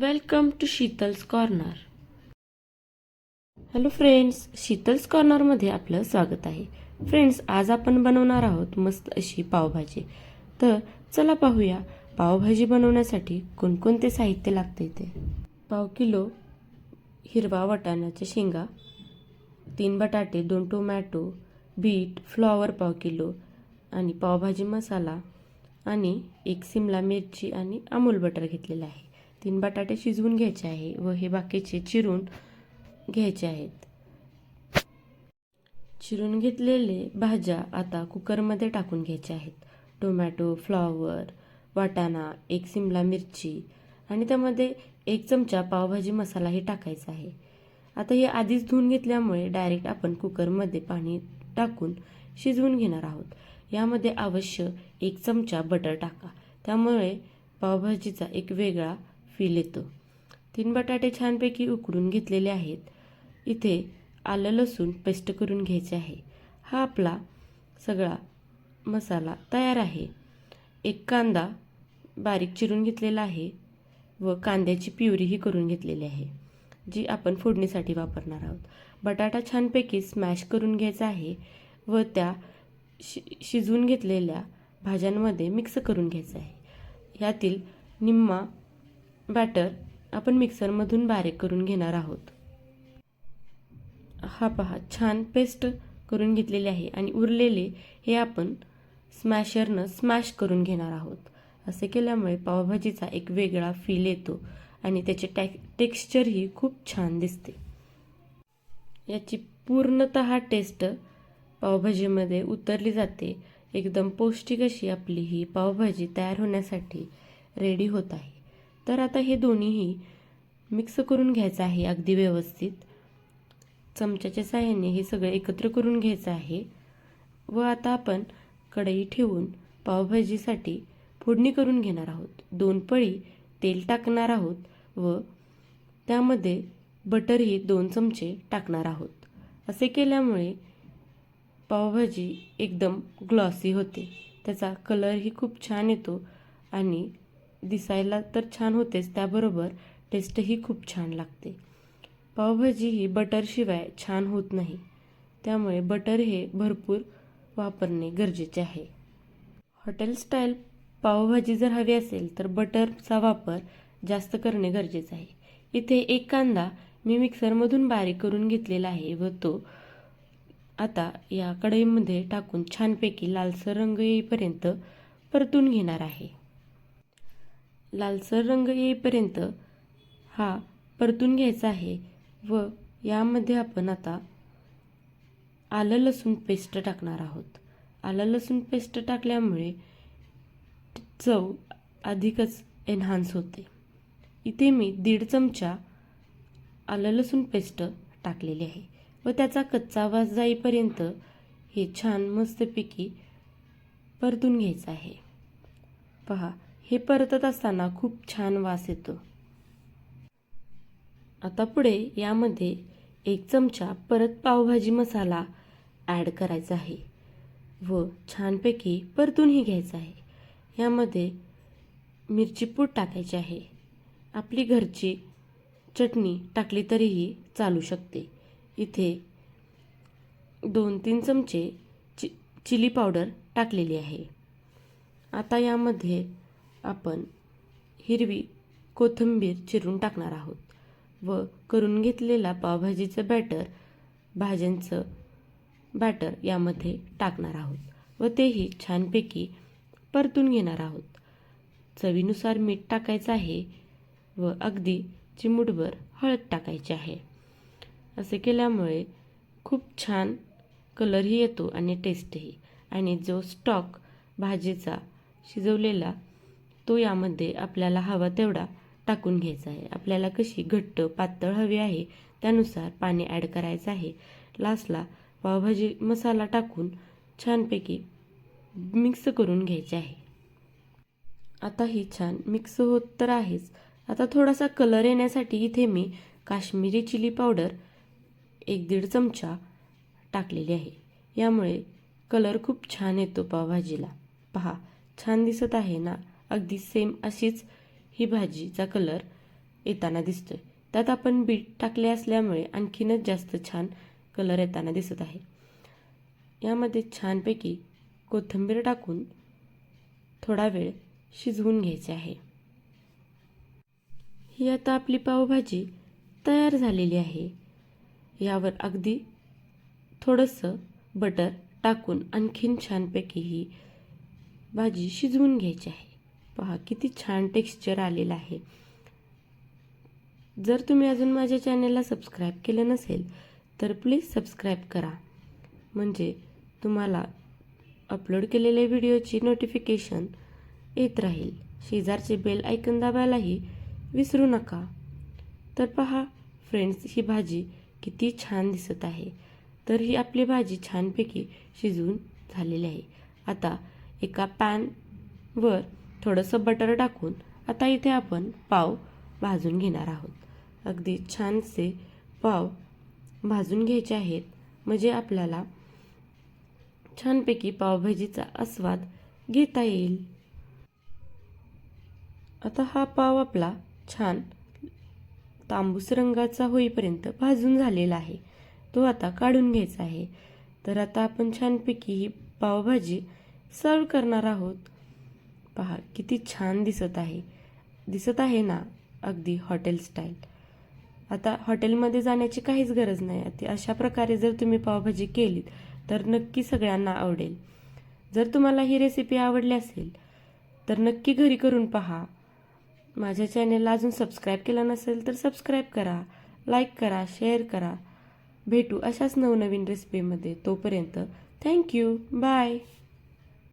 Welcome to Sheetal's corner hello friends Sheetal's कॉर्नरमध्ये आपलं स्वागत आहे. फ्रेंड्स आज आपण बनवणार आहोत मस्त अशी पावभाजी. तर चला पाहूया पावभाजी बनवण्यासाठी कोणकोणते साहित्य लागते ते पाव किलो हिरवा वाटाण्याच्या शेंगा तीन बटाटे दोन टोमॅटो बीट फ्लॉवर पाव किलो आणि पावभाजी मसाला आणि एक सिमला मिरची आणि अमूल बटर घेतलेलं आहे. तीन बटाटे शिजवून घ्यायचे आहे व हे बाकीचे चिरून घ्यायचे आहेत. चिरून घेतलेले भाज्या आता कुकरमध्ये टाकून घ्यायच्या आहेत. टोमॅटो फ्लॉवर वाटाणा एक सिमला मिरची आणि त्यामध्ये एक चमचा पावभाजी मसालाही टाकायचा आहे. आता हे आधीच धुवून घेतल्यामुळे डायरेक्ट आपण कुकरमध्ये पाणी टाकून शिजवून घेणार आहोत. यामध्ये अवश्य एक चमचा बटर टाका. त्यामुळे पावभाजीचा एक वेगळा फील येतो. तीन बटाटे छानपैकी उकडून घेतलेले आहेत. इथे आलं लसूण पेस्ट करून घ्यायचे आहे. हा आपला सगळा मसाला तयार आहे. एक कांदा बारीक चिरून घेतलेला आहे व कांद्याची प्युरीही करून घेतलेली आहे जी आपण फोडणीसाठी वापरणार आहोत. बटाटा छानपैकी स्मॅश करून घ्यायचा आहे व त्या शि शिजवून घेतलेल्या भाज्यांमध्ये मिक्स करून घ्यायचं आहे. ह्यातील निम्मा बॅटर आपण मिक्सरमधून बारीक करून घेणार आहोत. हा पहा छान पेस्ट करून घेतलेली आहे आणि उरलेले हे आपण स्मॅशरनं स्मॅश करून घेणार आहोत. असे केल्यामुळे पावभाजीचा एक वेगळा फील येतो आणि त्याचे टॅक टेक्स्चरही खूप छान दिसते. याची पूर्णत टेस्ट पावभाजीमध्ये उतरली जाते. एकदम पौष्टिक अशी आपली ही पावभाजी तयार होण्यासाठी रेडी होत आहे. तर आता हे दोन्हीही मिक्स करून घ्यायचं आहे अगदी व्यवस्थित. चमच्याच्या साह्याने हे सगळं एकत्र करून घ्यायचं आहे. व आता आपण कढई ठेवून पावभाजीसाठी फोडणी करून घेणार आहोत. दोन पळी तेल टाकणार आहोत व त्यामध्ये बटरही दोन चमचे टाकणार आहोत. असे केल्यामुळे पावभाजी एकदम ग्लॉसी होते. त्याचा कलरही खूप छान येतो आणि दिसायला तर छान होतेच त्याबरोबर टेस्टही खूप छान लागते. पावभाजी ही बटरशिवाय छान होत नाही. त्यामुळे बटर हे भरपूर वापरणे गरजेचे आहे. हॉटेल स्टाईल पावभाजी जर हवी असेल तर बटरचा वापर जास्त करणे गरजेचं आहे. इथे एक कांदा मी मिक्सरमधून बारीक करून घेतलेला आहे व तो आता या कढईमध्ये टाकून छानपैकी लालसर रंग येईपर्यंत परतून घेणार आहे. लालसर रंग येईपर्यंत हा परतून घ्यायचा आहे व यामध्ये आपण आता आलं लसूण पेस्ट टाकणार आहोत. आलं लसूण पेस्ट टाकल्यामुळे चव अधिकच एन्हान्स होते. इथे मी दीड चमचा आलं लसूण पेस्ट टाकलेली आहे व त्याचा कच्चा वास जाईपर्यंत हे छान मस्तपैकी परतून घ्यायचं आहे. पहा हे परतत असताना खूप छान वास येतो. आता पुढे यामध्ये एक चमचा परत पावभाजी मसाला ॲड करायचा आहे व छानपैकी परतूनही घ्यायचं आहे. यामध्ये मिरची पूड टाकायची आहे. आपली घरची चटणी टाकली तरीही चालू शकते. इथे दोन तीन चमचे चि चिली पावडर टाकलेली आहे. आता यामध्ये आपण हिरवी कोथिंबीर चिरून टाकणार आहोत व करून घेतलेला पावभाजीचं बॅटर भाज्यांचं बॅटर यामध्ये टाकणार आहोत व तेही छानपैकी परतून घेणार आहोत. चवीनुसार मीठ टाकायचं आहे व अगदी चिमूटभर हळद टाकायची आहे. असे केल्यामुळे खूप छान कलरही येतो आणि टेस्टही आणि जो स्टॉक भाजीचा शिजवलेला तो यामध्ये आपल्याला हवा तेवढा टाकून घ्यायचा आहे. आपल्याला कशी घट्ट पातळ हवी आहे त्यानुसार पाणी ॲड करायचं आहे. लास्टला पावभाजी मसाला टाकून छानपैकी मिक्स करून घ्यायचे आहे. आता ही छान मिक्स होत तर आहेच. आता थोडासा कलर येण्यासाठी इथे मी काश्मीरी चिली पावडर एक दीड चमचा टाकलेली आहे. यामुळे कलर खूप छान येतो पावभाजीला. पहा छान दिसत आहे ना? अगदी सेम अशीच ही भाजीचा कलर येताना दिसतोय. त्यात आपण बीट टाकले असल्यामुळे आणखीनच जास्त छान कलर येताना दिसत आहे. यामध्ये छानपैकी कोथिंबीर टाकून थोडा वेळ शिजवून घ्यायचे आहे. ही आता आपली पावभाजी तयार झालेली आहे. यावर अगदी थोडंसं बटर टाकून आणखीन छानपैकी ही भाजी शिजवून घ्यायची आहे. पहा किती छान टेक्स्चर आलेलं आहे. जर तुम्ही अजून माझ्या चॅनलला सबस्क्राईब केलं नसेल तर प्लीज सबस्क्राईब करा. म्हणजे तुम्हाला अपलोड केलेल्या व्हिडिओची नोटिफिकेशन येत राहील. शेजारचे बेल ऐकून दाबायलाही विसरू नका. तर पहा फ्रेंड्स ही भाजी किती छान दिसत आहे. तर ही आपली भाजी छानपैकी शिजवून झालेली आहे. आता एका पॅनवर थोडंसं बटर टाकून आता इथे आपण पाव भाजून घेणार आहोत. अगदी छानसे पाव भाजून घ्यायचे आहेत. म्हणजे आपल्याला छानपैकी पावभाजीचा आस्वाद घेता येईल. आता हा पाव आपला छान तांबूस रंगाचा होईपर्यंत भाजून झालेला आहे. तो आता काढून घ्यायचा आहे. तर आता आपण छानपैकी ही पावभाजी सर्व करणार आहोत. पहा किती छान दिसत आहे. दिसत आहे ना अगदी हॉटेल स्टाईल आता हॉटेलमध्ये जाण्याची काहीच गरज नाही. आहे अशा प्रकारे जर तुम्ही पावभाजी केलीत तर नक्की सगळ्यांना आवडेल. जर तुम्हाला ही रेसिपी आवडली असेल तर नक्की घरी करून पहा. माझ्या चॅनेलला अजून सबस्क्राईब केलं नसेल तर सबस्क्राईब करा लाईक करा शेअर करा. भेटू अशाच नवनवीन रेसिपीमध्ये तोपर्यंत थँक्यू बाय